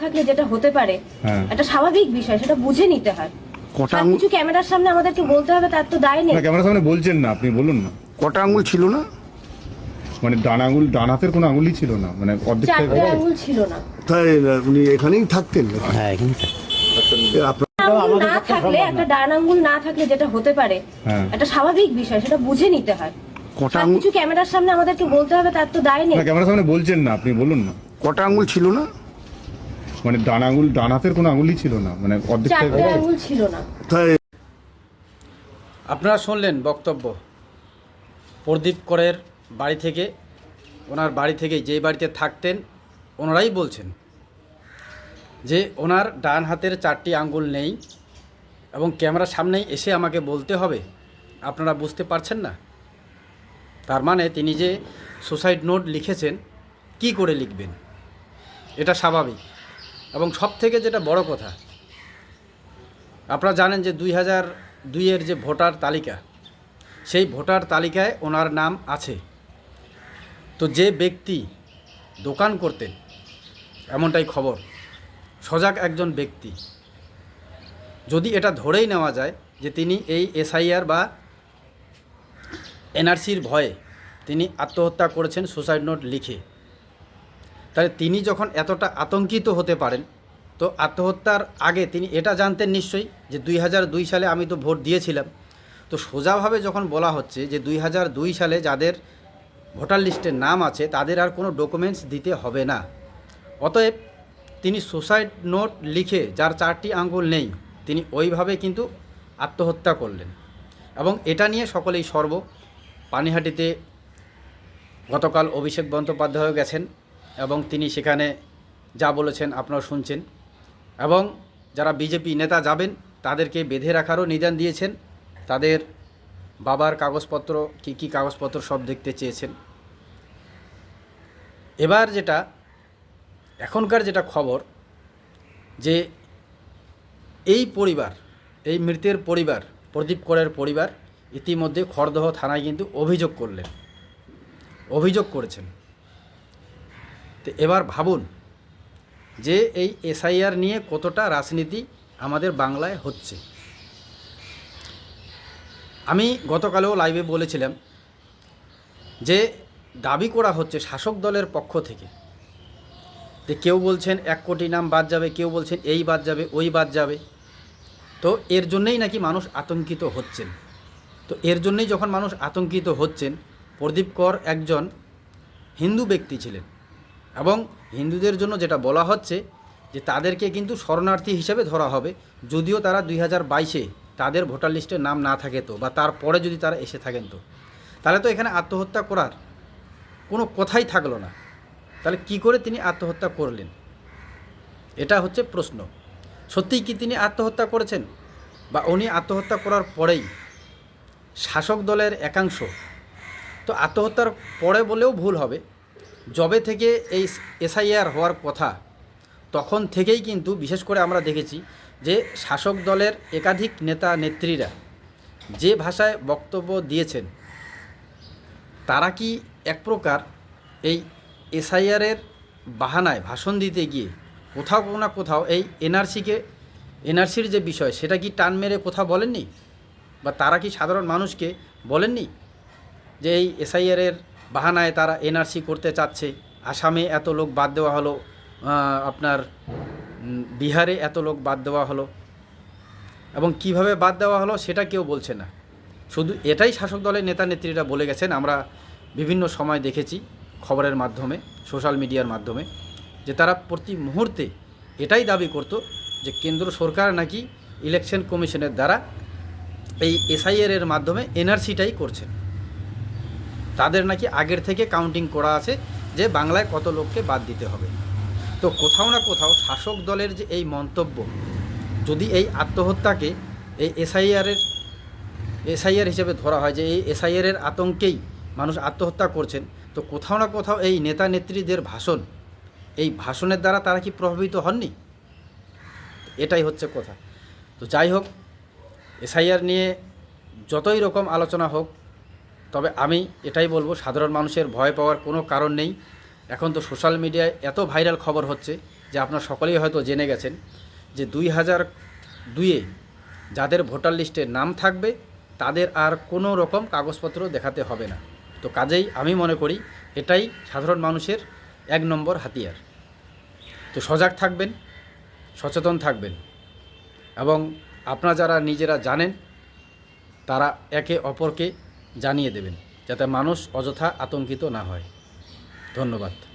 থাকলে যেটা হতে পারে হ্যাঁ। একটা স্বাভাবিক বিষয় সেটা বুঝে নিতে হয়। কটা কিছু ক্যামেরার সামনে আমাদেরকে বলতে হবে তার তো দায় নেই। না ক্যামেরার সামনে বলছেন না আপনি বলুন না। কটা আঙুল ছিল না? মানে ডান আঙুল ডান হাতের কোনো আঙুলই ছিল না মানে অর্ধেক আঙুল ছিল না। তাই উনি এখানেই থাকতেন হ্যাঁ এখানে থাকে। এ, আপনার আঙুল না থাকলে একটা ডান আঙুল না থাকলে যেটা হতে পারে হ্যাঁ। স্বাভাবিক বিষয় সেটা বুঝে নিতে হয়। কটা আর কিছু ক্যামেরার সামনে আমাদেরকে বলতে হবে তার তো দায় নেই। ক্যামেরার সামনে বলছেন না আপনি বলুন না। কটা আঙুল ছিল না? মানে ডান আঙুল ডান হাতের কোনো আঙুলই ছিল না মানে অর্ধেক চারটে আঙুল ছিল না। তাই আপনারা শুনলেন বক্তব্য। প্রদীপ করের বাড়ি থেকে ওনার বাড়ি থেকে যেই বাড়িতে থাকতেন ওনারাই বলছেন যে ওনার ডান হাতের চারটি আঙ্গুল নেই এবং ক্যামেরার সামনেই এসে আমাকে বলতে হবে। আপনারা বুঝতে পারছেন না? তার মানে তিনি যে সুসাইড নোট লিখেছেন কি করে লিখবেন? এটা স্বাভাবিক। এবং সব থেকে যেটা বড় কথা, আপনারা জানেন যে দুই হাজার দুইয়ের যে ভোটার তালিকা, সেই ভোটার তালিকায় ওনার নাম আছে। তো যে ব্যক্তি দোকান করতেন, এমনটাই খবর। সজাগ একজন ব্যক্তি। যদি এটা ধরেই নেওয়া যায় যে তিনি এই এসআইআর বা এনআরসির ভয়ে তিনি আত্মহত্যা করেছেন, সুসাইড নোট লিখে তাহলে তিনি যখন এতটা আতঙ্কিত হতে পারেন, তো আত্মহত্যার আগে তিনি এটা জানতেন নিশ্চয়ই যে দুই হাজার দুই সালে আমি তো ভোট দিয়েছিলাম। তো সোজাভাবে যখন বলা হচ্ছে যে দুই হাজার দুই সালে যাদের ভোটার লিস্টের নাম আছে, তাদের আর কোনো ডকুমেন্টস দিতে হবে না। অতএব তিনি সুসাইড নোট লিখে যার চারটি আঙ্গুল নেই, তিনি ওইভাবে কিন্তু আত্মহত্যা করলেন। এবং এটা নিয়ে সকলেই সর্ব। পানিহাটিতে গতকাল অভিষেক বন্দ্যোপাধ্যায় গেছেন। এবং তিনি সেখানে যা বলেছেন আপনারা শুনছেন। এবং যারা বিজেপি নেতা যাবেন, তাদেরকে বেঁধে রাখারও নিদান দিয়েছেন। তাদের বাবার কাগজপত্র, কি কি কাগজপত্র সব দেখতে চেয়েছেন। এবার যেটা, এখনকার যেটা খবর, যে এই পরিবার, এই মৃতের পরিবার, প্রদীপ করের পরিবার, ইতিমধ্যে খড়দহ থানায় কিন্তু অভিযোগ করলেন। অভিযোগ করেছেন। তো এবার ভাবুন যে এই এসআইআর নিয়ে কতটা রাজনীতি আমাদের বাংলায় হচ্ছে। আমি গতকালেও লাইভে বলেছিলাম যে দাবি করা হচ্ছে শাসক দলের পক্ষ থেকে যে কেউ বলছেন এক কোটি নাম বাদ যাবে, কেউ বলছেন এই বাদ যাবে, ওই বাদ যাবে। তো এর জন্যেই নাকি মানুষ আতঙ্কিত হচ্ছেন। তো এর জন্যই যখন মানুষ আতঙ্কিত হচ্ছেন, প্রদীপ কর একজন হিন্দু ব্যক্তি ছিলেন। এবং হিন্দুদের জন্য যেটা বলা হচ্ছে যে তাদেরকে কিন্তু শরণার্থী হিসেবে ধরা হবে, যদিও তারা দুই হাজার বাইশে তাদের ভোটার লিস্টে নাম না থাকে তো, বা তারপরে যদি তারা এসে থাকেন তো। তাহলে তো এখানে আত্মহত্যা করার কোনো কথাই থাকল না। তাহলে কি করে তিনি আত্মহত্যা করলেন? এটা হচ্ছে প্রশ্ন। সত্যিই কি তিনি আত্মহত্যা করেছেন? বা উনি আত্মহত্যা করার পরেই শাসক দলের একাংশ, তো আত্মহত্যার পরে বলেও ভুল হবে। জবে থেকে এই এসআইআর হওয়ার কথা, তখন থেকেই কিন্তু বিশেষ করে আমরা দেখেছি যে শাসক দলের একাধিক নেতা নেত্রীরা যে ভাষায় বক্তব্য দিয়েছেন, তারা কি এক প্রকার এই এসআইআরের বাহানায় ভাষণ দিতে গিয়ে কোথাও না কোথাও এই এনআরসিকে, এনআরসির যে বিষয়, সেটা কি টান মেরে কোথাও বলেননি? বা তারা কি সাধারণ মানুষকে বলেননি যে এই এসআইআরের বাহানায় তারা এনআরসি করতে চাচ্ছে। আসামে এত লোক বাদ দেওয়া হলো আপনার বিহারে এত লোক বাদ দেওয়া হলো। এবং কীভাবে বাদ দেওয়া হলো সেটা কেউ বলছে না। শুধু এটাই শাসক দলের নেতা নেত্রীরা বলে গেছেন, আমরা বিভিন্ন সময় দেখেছি খবরের মাধ্যমে, সোশ্যাল মিডিয়ার মাধ্যমে, যে তারা প্রতি মুহূর্তে এটাই দাবি করত যে কেন্দ্র সরকার নাকি ইলেকশন কমিশনের দ্বারা এই এসআইআর এর মাধ্যমে এনআরসিটাই করছেন তাদের নাকি আগের থেকে কাউন্টিং করা আছে যে বাংলায় কত লোককে বাদ দিতে হবে। তো কোথাও না কোথাও শাসক দলের যে এই মন্তব্য, যদি এই আত্মহত্যাকে এই এসআইআরের এসআইআর হিসেবে ধরা হয় যে এই এসআইআরের আতঙ্কেই মানুষ আত্মহত্যা করছেন, তো কোথাও না কোথাও এই নেতা নেত্রীদের ভাষণ, এই ভাষণের দ্বারা তারা কি প্রভাবিত হননি? এটাই হচ্ছে কথা। তো যাই হোক এসআইআর নিয়ে যতই রকম আলোচনা হোক তবে আমি এটাই বলব, সাধারণ মানুষের ভয় পাওয়ার কোনো কারণ নেই। এখন তো সোশ্যাল মিডিয়ায় এত ভাইরাল খবর হচ্ছে যে আপনারা সকলেই হয়তো জেনে গেছেন যে দুই হাজার দুইয়ে যাদের ভোটার লিস্টে নাম থাকবে, তাদের আর কোনো রকম কাগজপত্র দেখাতে হবে না। তো কাজেই আমি মনে করি এটাই সাধারণ মানুষের এক নম্বর হাতিয়ার। তো সজাগ থাকবেন, সচেতন থাকবেন এবং আপনারা যারা নিজেরা জানেন, তারা একে অপরকে জানিয়ে দেবেন যাতে মানুষ অযথা আতঙ্কিত না হয়। ধন্যবাদ।